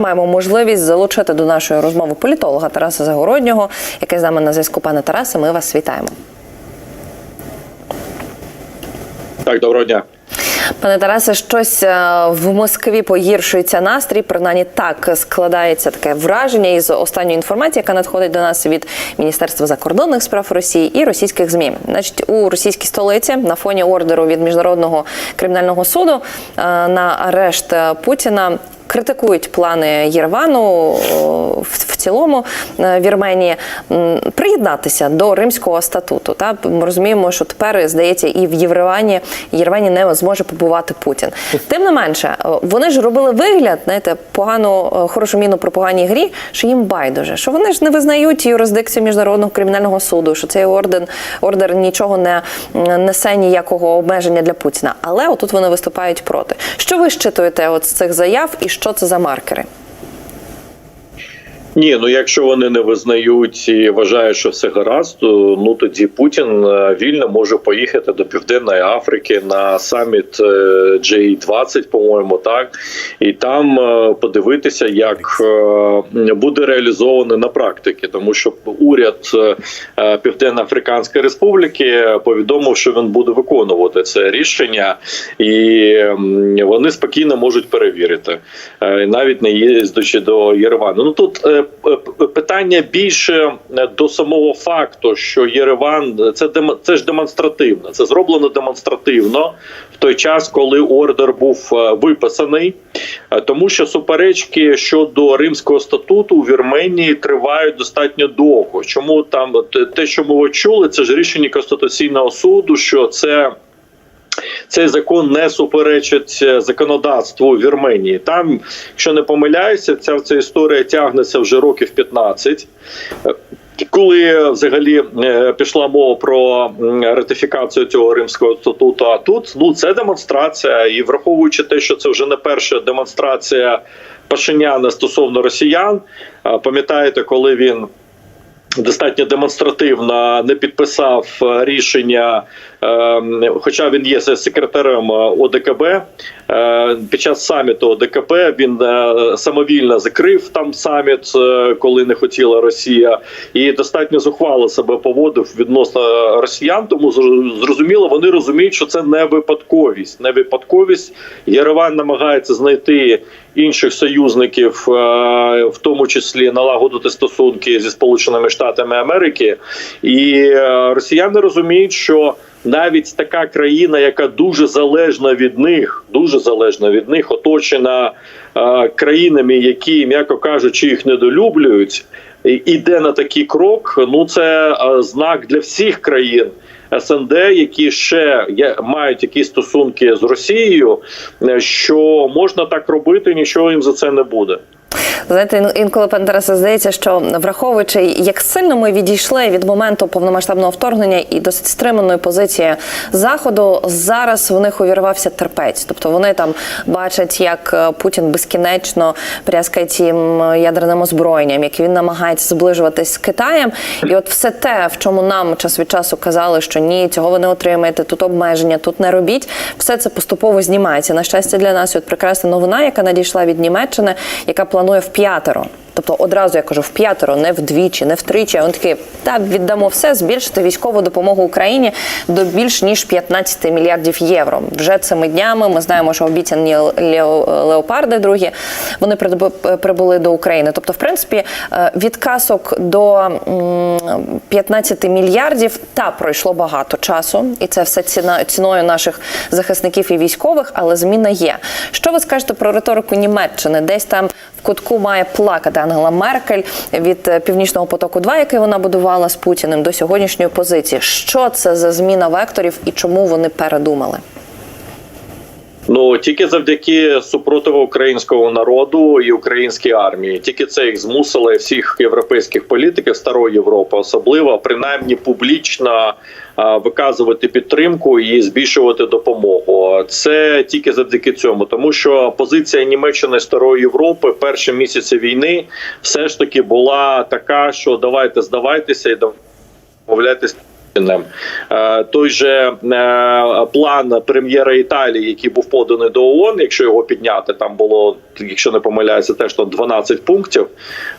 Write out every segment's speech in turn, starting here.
Маємо можливість залучити до нашої розмови політолога Тараса Загороднього, який з нами на зв'язку. Пане Тарасе, ми вас вітаємо. Так, доброго дня. Пане Тарасе, щось е, в Москві погіршується настрій. Принаймні так складається таке враження із останньої інформації, яка надходить до нас від Міністерства закордонних справ Росії і російських змі. Значить, у російській столиці на фоні ордеру від міжнародного кримінального суду е, на арешт Путіна. Критикують плани Єревану о, в, цілому е, Вірменії приєднатися до Римського статуту. Та ми розуміємо, що тепер здається, і в Єревані Єревані не зможе побувати Путін. Тим не менше, е, вони ж робили вигляд, знаєте, погану е, хорошу міну про поганій грі, що їм байдуже, що вони ж не визнають юрисдикцію міжнародного кримінального суду, що цей орден ордер нічого не несе ніякого обмеження для Путіна. Але отут вони виступають проти. Що ви щитуєте от з цих заяв, і що це за маркери? Ні, ну якщо вони не визнають і вважають, що все гаразд, то, ну тоді Путін е, вільно може поїхати до Південної Африки на саміт е, G20, по-моєму, так? І там е, подивитися, як е, буде реалізовано на практиці, тому що уряд е, е, Південно-Африканської Республіки повідомив, що він буде виконувати це рішення, і вони спокійно можуть перевірити, е, навіть не їздячи до Єревану. Ну тут е, питання більше е, до самого факту, що Єреван це це ж демонстративно. Це зроблено демонстративно в той час, коли ордер був е, виписаний, Е, тому що суперечки щодо Римського статуту у Вірменії тривають достатньо довго. Чому там те, що ми чули, це ж рішення Конституційного суду, що це. Цей закон не суперечить е, законодавству Вірменії. Там, якщо не помиляюся, ця, ця історія тягнеться вже років 15. Е, Коли взагалі е, пішла мова про ратифікацію цього римського статуту, а тут ну це демонстрація, і враховуючи те, що це вже не перша демонстрація Пашиняна стосовно росіян, пам'ятаєте, коли він достатньо демонстративно не підписав рішення, хоча він є секретарем е, ОДКБ. е, Під час саміту ОДКБ він е, самовільно закрив там саміт, коли не хотіла Росія, і достатньо зухвало себе поводив відносно росіян. Тому зр- зрозуміло, вони розуміють, що це не випадковість. Не випадковість. Єреван намагається знайти інших союзників, в тому числі налагодити стосунки зі Сполученими Штатами Америки, і росіяни розуміють, що навіть така країна, яка дуже залежна від них, дуже залежна від них, оточена е, країнами, які, м'яко кажучи, їх недолюблюють, іде на такий крок. Ну це е, знак для всіх країн. СНД, які ще мають якісь стосунки з Росією, е, що можна так робити, нічого їм за це не буде. Знаєте, інколи пане Тарасе, здається, що враховуючи, як сильно ми відійшли від моменту повномасштабного вторгнення і досить стриманої позиції заходу, зараз в них увірвався терпець. Тобто вони там бачать, як е, Путін безкінечно пряскає цим ядерним озброєнням, як він намагається зближуватись з Китаєм. І от все те, в чому нам час від часу казали, що ні, цього ви не отримаєте, тут обмеження, тут не робіть. Все це поступово знімається. На щастя, для нас от прекрасна новина, яка надійшла від Німеччини, яка планує в п'ятеро. Тобто одразу я кажу в п'ятеро, не вдвічі, не втричі. А Вони такі, та віддамо все, збільшити військову допомогу Україні до більш ніж 15 мільярдів євро. Вже цими днями ми знаємо, що обіцяні лео- леопарди другі вони прибу- прибули до України. Тобто, в принципі, е, відкасок до м, 15 мільярдів та пройшло багато часу, і це все ціна ціною наших захисників і військових, але зміна є. Що ви скажете про риторику Німеччини? Десь там кутку має плакати Ангела Меркель від е, Північного потоку 2 який вона будувала з Путіним до сьогоднішньої позиції. Що це за зміна векторів і чому вони передумали? Ну тільки завдяки супротиву українського народу і українській армії, тільки це їх змусило всіх європейських політиків старої Європи, особливо принаймні публічно виказувати підтримку і збільшувати допомогу. Це тільки завдяки цьому, тому що позиція Німеччини старої Європи перші місяці війни все ж таки була така, що давайте здавайтеся і домовляйтесь Той же е, план прем'єра Італії, який був поданий до ООН, якщо його підняти, там було, якщо не помиляюся, теж то 12 пунктів.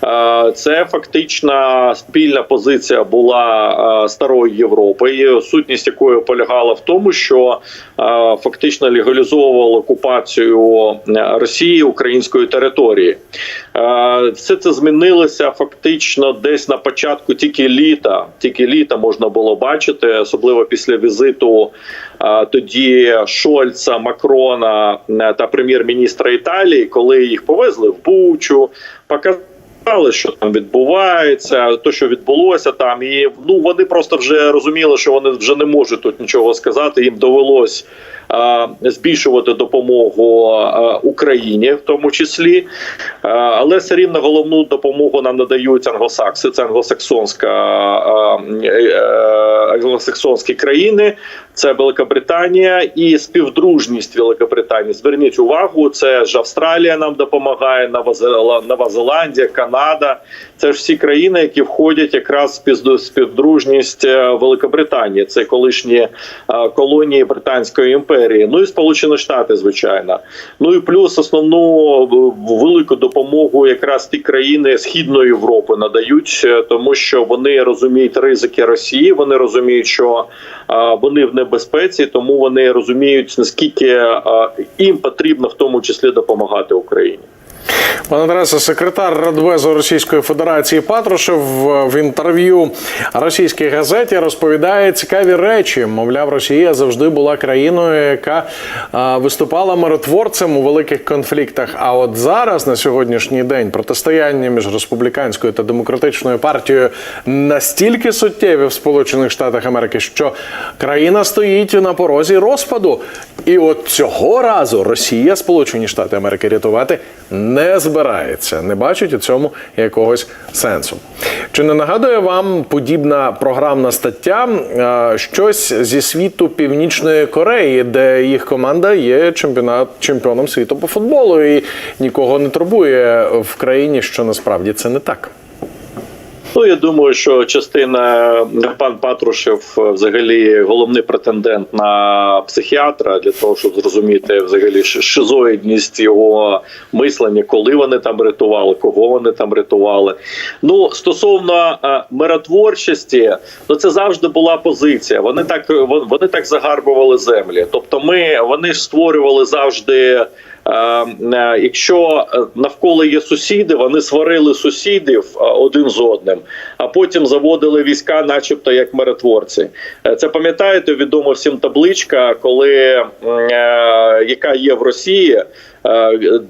Е, Це фактично спільна позиція була е, старої Європи, сутність якої полягала в тому, що е, фактично легалізовувала окупацію е, Росії української території. Е, Все це змінилося фактично десь на початку тільки літа. Тільки літа можна було бачити, особливо після візиту тоді Шольца, Макрона та прем'єр-міністра Італії, коли їх повезли в Бучу, показали, що там відбувається, то що відбулося там, і ну вони просто вже розуміли, що вони вже не можуть тут нічого сказати. Їм довелось збільшувати допомогу Україні, в тому числі, але все рівно головну допомогу нам надають англосакси. Це англосаксонська е, англосаксонські країни. Це Великобританія і співдружність Великобританії. Зверніть увагу, це ж Австралія нам допомагає, Нова Зеландія, Канада. Це ж всі країни, які входять якраз в співдружність е, Великобританії. Це колишні е, колонії Британської імперії. Ну і Сполучені Штати, звичайно. Ну і плюс основну е, велику допомогу якраз ті країни Східної Європи надають, е, тому що вони розуміють ризики Росії. Вони розуміють, що е, вони в небезпеці, тому вони розуміють наскільки їм потрібно в тому числі допомагати Україні. Пане Тарасе, секретар Радбезу Російської Федерації Патрушев в інтерв'ю російській газеті розповідає цікаві речі. Мовляв, Росія завжди була країною, яка виступала миротворцем у великих конфліктах. А от зараз, на сьогоднішній день, протистояння між республіканською та демократичною партією настільки суттєві в Сполучених Штатах Америки, що країна стоїть на порозі розпаду. І от цього разу Росія Сполучені Штати Америки рятувати не збирається, не бачить у цьому якогось сенсу. Чи не нагадує вам подібна програмна стаття е, щось зі світу Північної Кореї, де їх команда є чемпіонат чемпіоном світу по футболу і нікого не турбує в країні, що насправді це не так. Ну я думаю, що частина пан Патрушев е, взагалі головний претендент на психіатра для того, щоб зрозуміти взагалі шизоїдність його мислення, коли вони там рятували, кого вони там рятували. Ну стосовно е, миротворчості, то це завжди була позиція. Вони так вони так загарбували землі. Тобто, ми вони ж створювали завжди. Е, е, Якщо е, навколо є сусіди, вони сварили сусідів один з одним, а потім заводили війська, начебто як миротворці. Це пам'ятаєте, відомо всім табличка, коли яка є в Росії,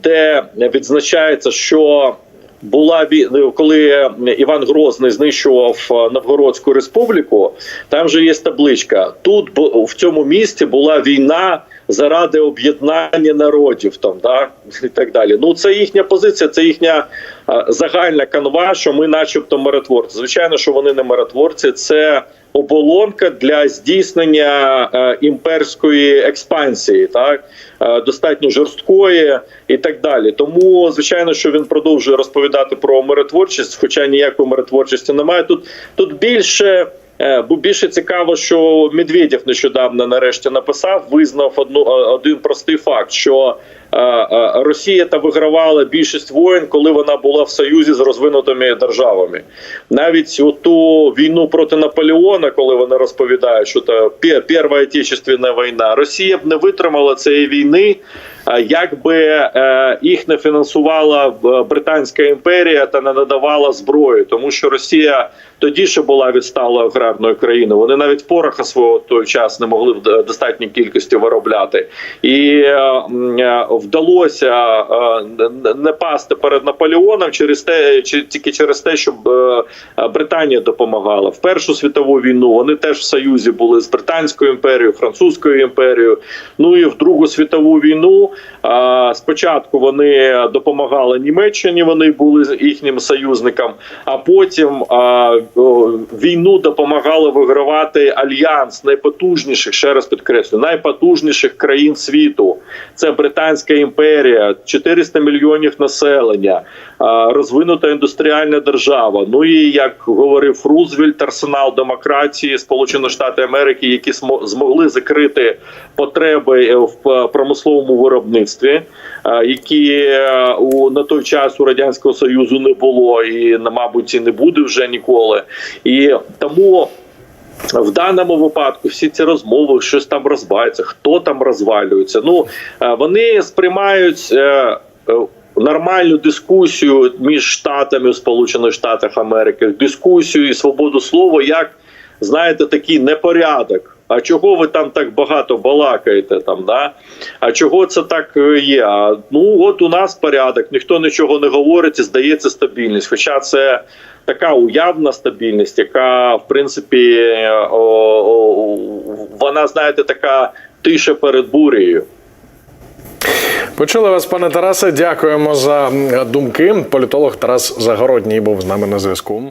де відзначається, що була ну, коли Іван Грозний знищував е, Новгородську республіку. Там же є табличка. Тут в цьому місті була війна заради об'єднання народів, там да і так далі. Ну це їхня позиція, це їхня е, загальна канва, що ми, начебто, миротворці. Звичайно, що вони не миротворці, це оболонка для здійснення е, імперської експансії, так е, достатньо жорсткої і так далі. Тому, звичайно, що він продовжує розповідати про миротворчість, хоча ніякої миротворчості немає. Тут тут більше. е, Бо більше цікаво, що Медведєв нещодавно нарешті написав, визнав одну один простий факт, що Росія та вигравала більшість воєн, коли вона була в союзі з розвинутими державами. Навіть у війну проти Наполеона, коли вони розповідають, що це пе- Перша Отечественна війна, Росія б не витримала цієї війни. Якби е, їх не фінансувала е, Британська імперія та не надавала зброї, тому що Росія тоді ще була відсталою аграрною країною. Вони навіть пороха свого той час не могли в достатній кількості виробляти, і е, вдалося е, не- пасти перед Наполеоном через те, тільки через те, щоб е, Британія допомагала в Першу світову війну. Вони теж в союзі були з Британською імперією, Французькою імперією. Ну і в Другу світову війну е, спочатку вони допомагали Німеччині, вони були їхнім союзником, а потім війну допомагали вигравати альянс найпотужніших, ще раз підкреслю, найпотужніших країн світу. Це Британська радянська імперія, 400 мільйонів населення, розвинута індустріальна держава. Ну і як говорив Рузвельт, арсенал демократії Сполучених Штатів Америки, які змогли закрити потреби е, в промисловому виробництві, е, які е, у на той час у радянського союзу не було, і мабуть і не буде вже ніколи. І тому. В даному випадку всі ці розмови, щось там розвалюється, хто там розвалюється. Ну е, вони сприймають е, е, нормальну дискусію між штатами Сполучених Штатах Америки, дискусію і свободу слова, як знаєте, такий непорядок. А чого ви там так багато балакаєте? Там да? А чого це так е, є? А, ну от у нас порядок, ніхто нічого не говорить і здається стабільність. Хоча це така уявна стабільність, яка в принципі о, о, вона, знаєте, така тиша перед бурею. Почули вас, пане Тарасе. Дякуємо за думки. Політолог Тарас Загородній був з нами на зв'язку.